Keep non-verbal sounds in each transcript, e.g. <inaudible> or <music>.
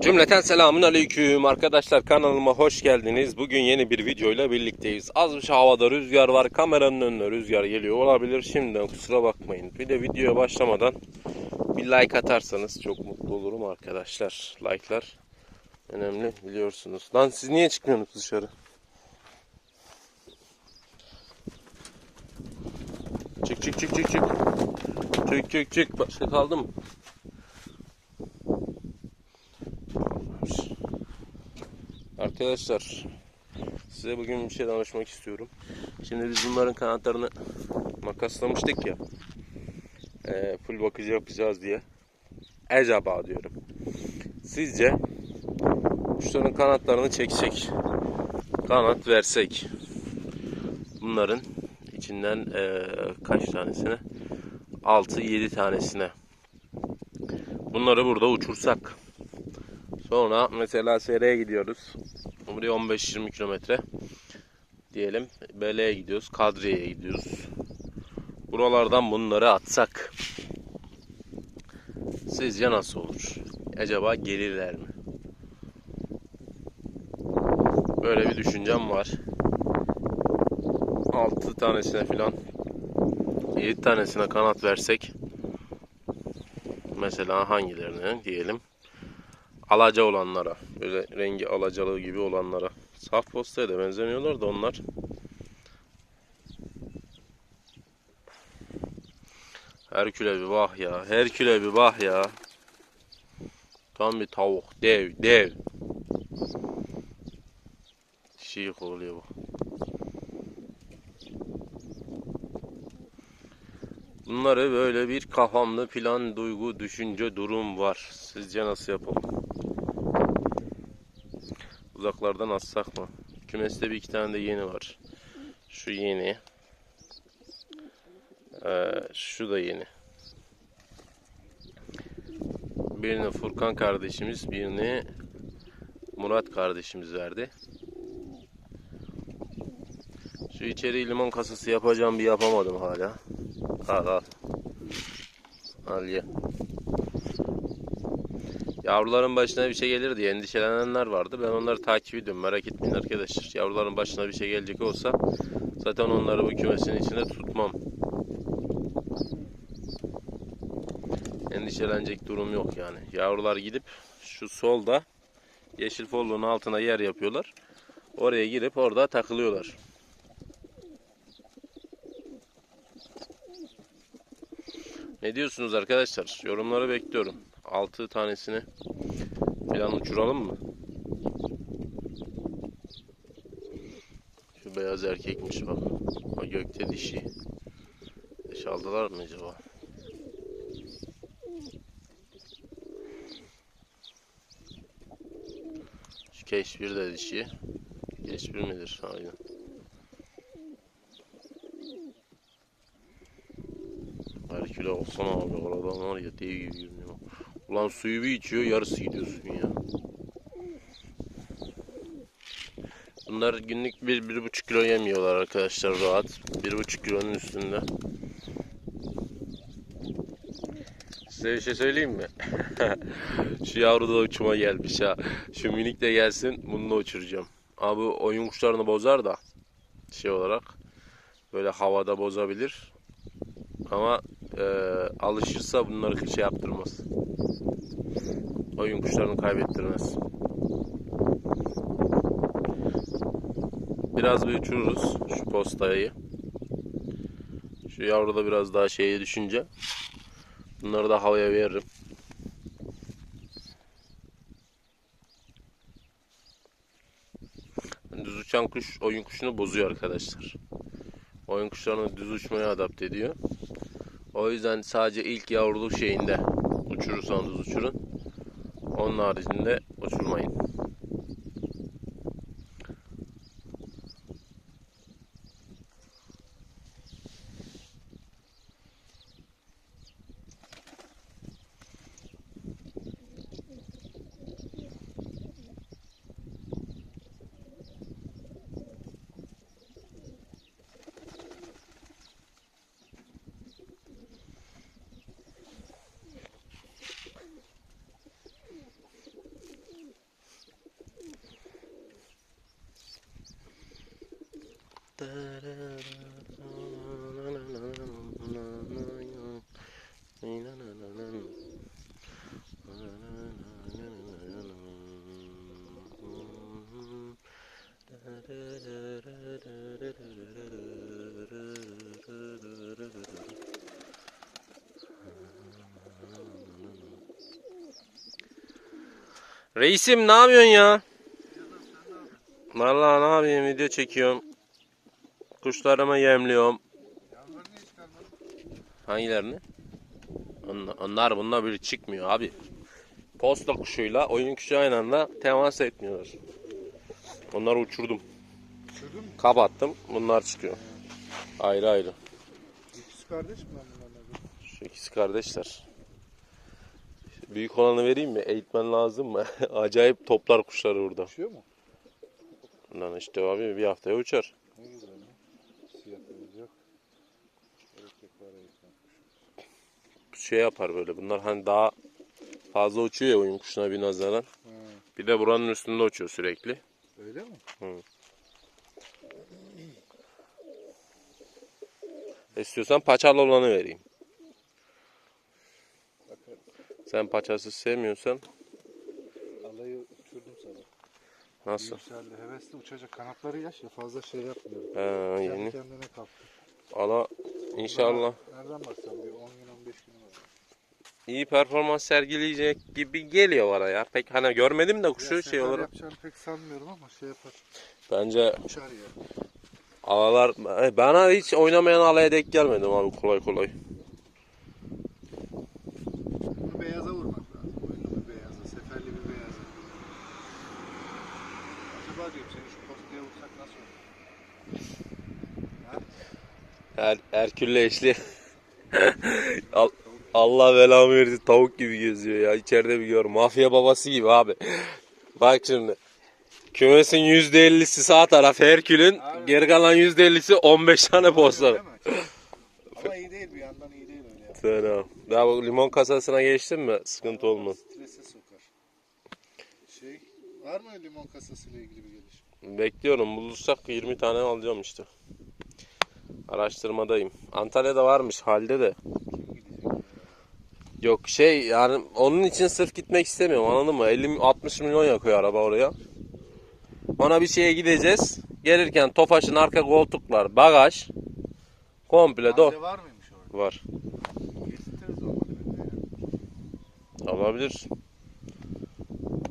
Cümleten selamun aleyküm arkadaşlar kanalıma hoş geldiniz. Bugün yeni bir videoyla birlikteyiz. Az bir şey havada rüzgar var. Kameranın önüne rüzgar geliyor olabilir. Şimdiden kusura bakmayın. Bir de videoya başlamadan bir like atarsanız çok mutlu olurum arkadaşlar. Like'lar önemli biliyorsunuz. Lan siz niye çıkmıyorsunuz dışarı? Çık çık çık çık çık. Çık çık çık. Başka kaldı mı? Arkadaşlar size bugün bir şey danışmak istiyorum. Şimdi biz bunların kanatlarını makaslamıştık ya. E, full bakıcı yapacağız diye. Acaba diyorum. Sizce kuşların kanatlarını çeksek, kanat versek bunların içinden e, kaç tanesine? 6-7 tanesine. Bunları burada uçursak. Sonra mesela Sere'ye gidiyoruz. Buraya 15-20 kilometre diyelim. Bele'ye gidiyoruz. Kadriye'ye gidiyoruz. Buralardan bunları atsak sizce nasıl olur? Acaba gelirler mi? Böyle bir düşüncem var. 6 tanesine filan 7 tanesine kanat versek mesela hangilerine diyelim alaca olanlara böyle rengi alacalı gibi olanlara. Saf postaya da benzemiyorlar da onlar. Herküle bir bah ya Herküle bir bah ya. Tam bir tavuk dev dev. Şey oluyor bu. Bunları böyle bir kafamda plan, duygu, düşünce, durum var. Sizce nasıl yapalım? Uzaklardan atsak mı? Kümeste bir iki tane de yeni var. Şu yeni. Ee, şu da yeni. Birini Furkan kardeşimiz, birini Murat kardeşimiz verdi. Şu içeri limon kasası yapacağım bir yapamadım hala. Al al. Al ye. Yavruların başına bir şey gelir diye endişelenenler vardı. Ben onları takip ediyorum. Merak etmeyin arkadaşlar. Yavruların başına bir şey gelecek olsa zaten onları bu kümesin içinde tutmam. Endişelenecek durum yok yani. Yavrular gidip şu solda yeşil folluğun altına yer yapıyorlar. Oraya girip orada takılıyorlar. Ne diyorsunuz arkadaşlar? Yorumları bekliyorum. 6 tanesini falan uçuralım mı? Şu beyaz erkekmiş bak. O gökte dişi. Diş aldılar mı acaba? Şu keşbir de dişi. Keşbir midir? Aynen. Herküle olsana abi oradan var ya dev gibi. Ulan suyu bir içiyor yarısı gidiyor suyun ya. Bunlar günlük bir, bir buçuk kilo yemiyorlar arkadaşlar rahat. Bir buçuk kilonun üstünde. Size bir şey söyleyeyim mi? <laughs> Şu yavru da uçuma gelmiş ha. Şu minik de gelsin bununla uçuracağım. Abi oyun kuşlarını bozar da şey olarak böyle havada bozabilir. Ama e, alışırsa bunları şey yaptırmaz. Oyun kuşlarını kaybettirmez. Biraz bir uçururuz şu postayı. Şu yavru da biraz daha şeye düşünce bunları da havaya veririm. Düz uçan kuş oyun kuşunu bozuyor arkadaşlar. Oyun kuşlarını düz uçmaya adapte ediyor. O yüzden sadece ilk yavruluk şeyinde uçurursanız uçurun. Onun haricinde uçurmayın. Reisim ne yapıyorsun ya? Vallahi ne yapayım video çekiyorum. Kuşlarımı yemliyorum. Hangilerini? Onlar, onlar bunlar böyle çıkmıyor abi. Posta kuşuyla oyun kuşu aynı anda temas etmiyorlar. Onları uçurdum. Uçurdun mu? Kapattım. Bunlar çıkıyor. Ayrı ayrı. İkiz kardeş mi lan bunlar? Şu ikisi kardeşler. Büyük olanı vereyim mi? Eğitmen lazım mı? <laughs> Acayip toplar kuşları burada. Uçuyor mu? Lan işte abi bir haftaya uçar. Ne güzel ya. Siyah beyaz yok. Erkek var eğitmen. Şey yapar böyle. Bunlar hani daha fazla uçuyor ya oyun kuşuna bir nazaran. Ha, Bir de buranın üstünde uçuyor sürekli. öyle mi? İstiyorsan paçalı olanı vereyim. Sen paçasız sevmiyorsan Alayı uçurdum sana. nasıl? Yükseldi. Hevesli uçacak. Kanatları yaş ya fazla şey yapmıyorum. Ha, Kendi yeni. kendine kaptı. Ala inşallah Nereden baksan bir 10 gün 15 gün var. İyi performans sergileyecek gibi geliyor bana ya. Pek hani görmedim de kuşu Ya şey olarak. yapacağını pek sanmıyorum ama şey yapar. Bence Uçar ya. alalar bana hiç oynamayan alaya denk gelmedim abi kolay kolay. Bunu beyaza vurmak lazım. Oyunlu bir beyaza. Seferli bir beyaza. Acaba diyorum seni şu postaya vursak nasıl olur? Ha? Her Herkül'le eşli. <laughs> Al- Allah belamı versin tavuk gibi geziyor ya. İçeride bir gör. Mafya babası gibi abi. Bak şimdi. Kümesin %50'si sağ taraf Herkül'ün. Abi. Geri kalan %50'si 15 tane posta. <laughs> Ama iyi değil bir yandan iyi değil öyle. Tamam. Daha bu limon kasasına geçtin mi? Sıkıntı olmaz. Strese sokar. Şey, var mı limon kasasıyla ilgili bir gelişme? Bekliyorum. Bulursak 20 tane alacağım işte. Araştırmadayım. Antalya'da varmış halde de. Yok şey yani onun için sırf gitmek istemiyorum anladın mı? 50-60 milyon yakıyor araba oraya. Ona bir şeye gideceğiz. Gelirken Tofaş'ın arka koltuklar, bagaj komple do var mıymış orada? var. Olmadı ya. Olabilir.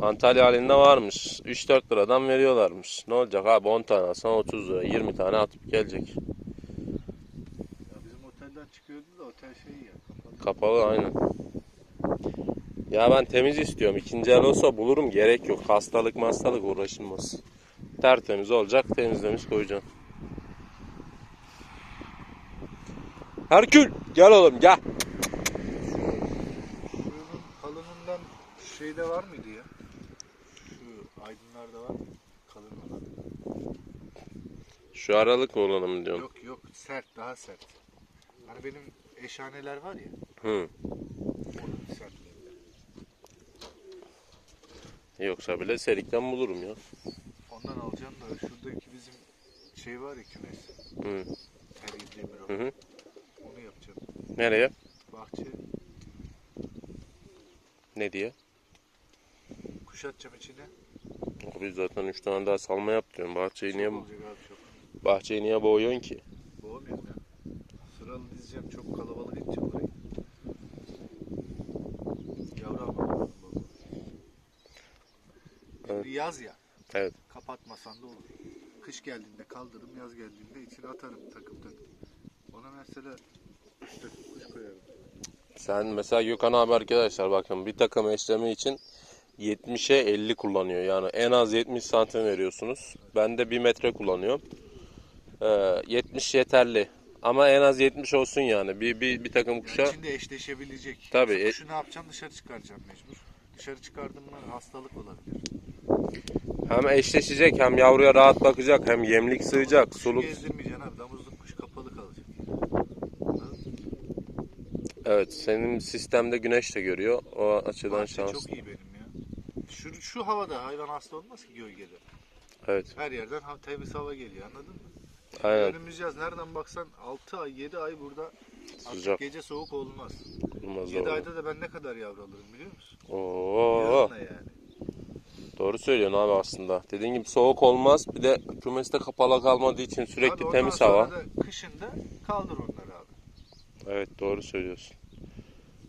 Antalya halinde varmış. 3-4 liradan veriyorlarmış. Ne olacak abi 10 tane alsan 30 lira 20 tane atıp gelecek. Ya bizim otelden çıkıyordu da otel şeyi ya kapalı. Kapalı aynen. Ya ben temiz istiyorum. İkinci el olsa bulurum. Gerek yok. Hastalık hastalık uğraşılmaz. Tertemiz olacak. Temizlemiş koyacaksın. Herkül gel oğlum gel. Şunun kalınından şeyde var mıydı ya? Şu aydınlarda var mı? Kalın olan. Şu aralık olanı mı diyorsun? Yok yok sert daha sert. Hani benim eşhaneler var ya Hı. onun sertliğinde. Yoksa bile serikten bulurum ya. Ondan alacağım da şuradaki bizim şey var ya kümes. Hı. Her bir Hı hı. Onu yapacağım. Nereye? Bahçe Ne diye? kuş atacağım içine. Abi zaten 3 tane daha salma yap diyorum. Bahçeyi Çok niye, olacak abi çok. bahçeyi niye boğuyorsun ki? Boğmuyorum ya. Sıralı dizeceğim çok kalabalık edeceğim orayı. Yavru ama. Şimdi yaz ya. Evet. Kapatmasan da olur. Kış geldiğinde kaldırırım, yaz geldiğinde içine atarım takım takım. Ona mesela takım kuş koyarım. Sen mesela Gökhan abi arkadaşlar bakın bir takım eşleme için 70'e 50 kullanıyor. Yani en az 70 santim veriyorsunuz. Ben de 1 metre kullanıyorum. Ee, 70 yeterli. Ama en az 70 olsun yani. Bir, bir, bir takım kuşa. Yani içinde eşleşebilecek. Tabii, e- Kuşu ne yapacaksın? Dışarı çıkaracaksın mecbur. Dışarı çıkardın mı hastalık olabilir. Hem eşleşecek hem yavruya rahat bakacak hem yemlik sığacak. Kuşu Suluk. gezdirmeyeceksin abi. Damızlık kuş kapalı kalacak. Evet senin sistemde güneş de görüyor. O açıdan Bahçe şans. çok iyi benim ya. Şu, şu havada hayvan hasta olmaz ki gölgede. Evet. Her yerden ha- temiz hava geliyor anladın mı? Aynen. Önümüz yaz. Nereden baksan 6 ay 7 ay burada artık Sıcak. gece soğuk olmaz. Olmaz 7 doğru. ayda da ben ne kadar yavru alırım biliyor musun? Oo, Yarına yani. Doğru söylüyorsun abi aslında. Dediğin gibi soğuk olmaz. Bir de kümeste kapalı kalmadığı için sürekli Abi ondan temiz sonra hava. Da kışında kaldır onları abi. Evet doğru söylüyorsun.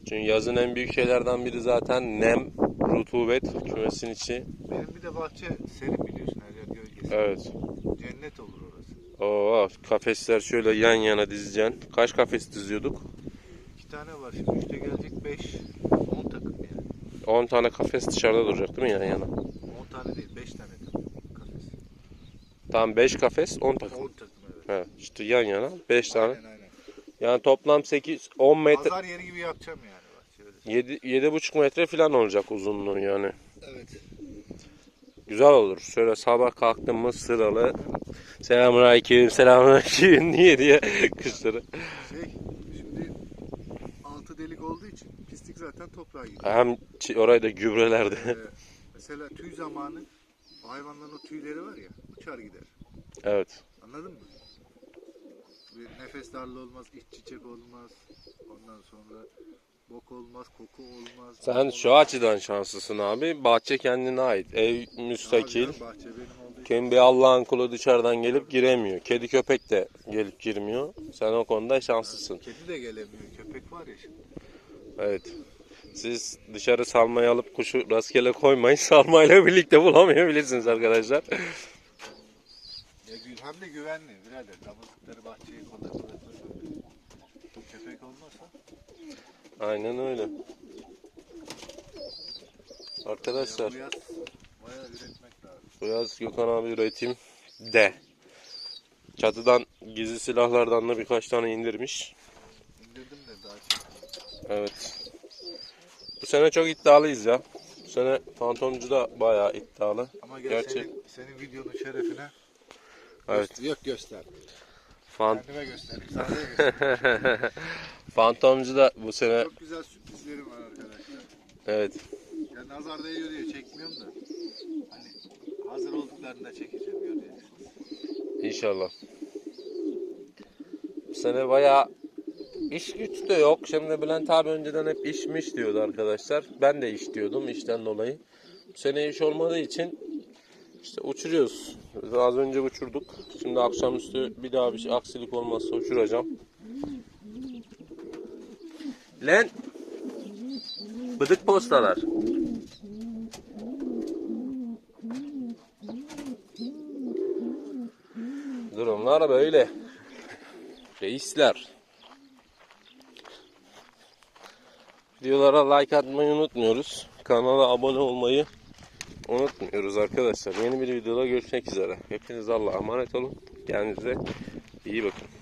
Çünkü yazın en büyük şeylerden biri zaten nem, rutubet, kümesin içi. Benim bir de bahçe serin biliyorsun her yer gölgesi. Evet. Cennet olur orası. Oo, kafesler şöyle yan yana dizeceksin. Kaç kafes diziyorduk? İki tane var şimdi. Üçte gelecek 5. 10 takım yani. 10 tane kafes dışarıda duracak değil mi yan yana? 10 tane değil 5 tane takım kafes. Tamam 5 kafes 10 takım. 10 takım evet. Evet, işte yan yana 5 tane. Aynen aynen. Yani toplam 8 10 metre Pazar yeri gibi yapacağım yani öyle. 7 7,5 metre falan olacak uzunluğu yani. Evet. Güzel olur. Şöyle sabah kalktım mı sıralı. Selamünaleyküm, selamünaleyküm <laughs> niye diye kışları. Şey şimdi altı delik olduğu için pislik zaten toprağa gidiyor. Hem çi- orayı da gübrelerdi. Ee, mesela tüy zamanı o hayvanların o tüyleri var ya uçar gider. evet. Anladın mı? Bir nefes darlığı olmaz, iç çiçek olmaz. Ondan sonra bok olmaz, koku olmaz. Sen şu açıdan şanslısın abi. Bahçe kendine ait. Ev müstakil. Harbiden Bahçe benim olduğu için. Kendi Allah'ın kulu dışarıdan gelip giremiyor. Kedi köpek de gelip girmiyor. Sen o konuda şanslısın. Kedi de gelemiyor. Köpek var ya şimdi. Evet. Siz dışarı salmayı alıp kuşu rastgele koymayın. <laughs> Salmayla birlikte bulamayabilirsiniz arkadaşlar. Hem de güvenli birader. Damızlıkları bahçeye koymuyor. Köpek olmasa Aynen öyle. Arkadaşlar bu yaz bayağı üretmek lazım. bu yaz Gökhan abi üretim de. Çatıdan gizli silahlardan da birkaç tane indirmiş. İndirdim de daha çekmedim. Evet. Bu sene çok iddialıyız ya. Bu sene Fantomcu da bayağı iddialı. Ama gel Gerçi- senin, senin videonun şerefine Evet. yok göster. Fan Kendime da göstereyim. Fantomcu <laughs> da bu sene Çok güzel sürprizlerim var arkadaşlar. evet Ya nazar değiyor diye çekmiyorum da. Hani hazır olduklarında çekeceğim göreceksiniz. inşallah. Bu sene bayağı iş güç de yok. Şimdi Bülent abi önceden hep işmiş diyordu arkadaşlar. Ben de iş diyordum işten dolayı. Bu sene iş olmadığı için işte uçuruyoruz. Az önce uçurduk. Şimdi akşamüstü bir daha bir şey, aksilik olmazsa uçuracağım. Lan Bıdık postalar. Durumlar böyle. Reisler. Videolara like atmayı unutmuyoruz. Kanala abone olmayı unutmuyoruz arkadaşlar. Yeni bir videoda görüşmek üzere. Hepiniz Allah'a emanet olun. Kendinize iyi bakın.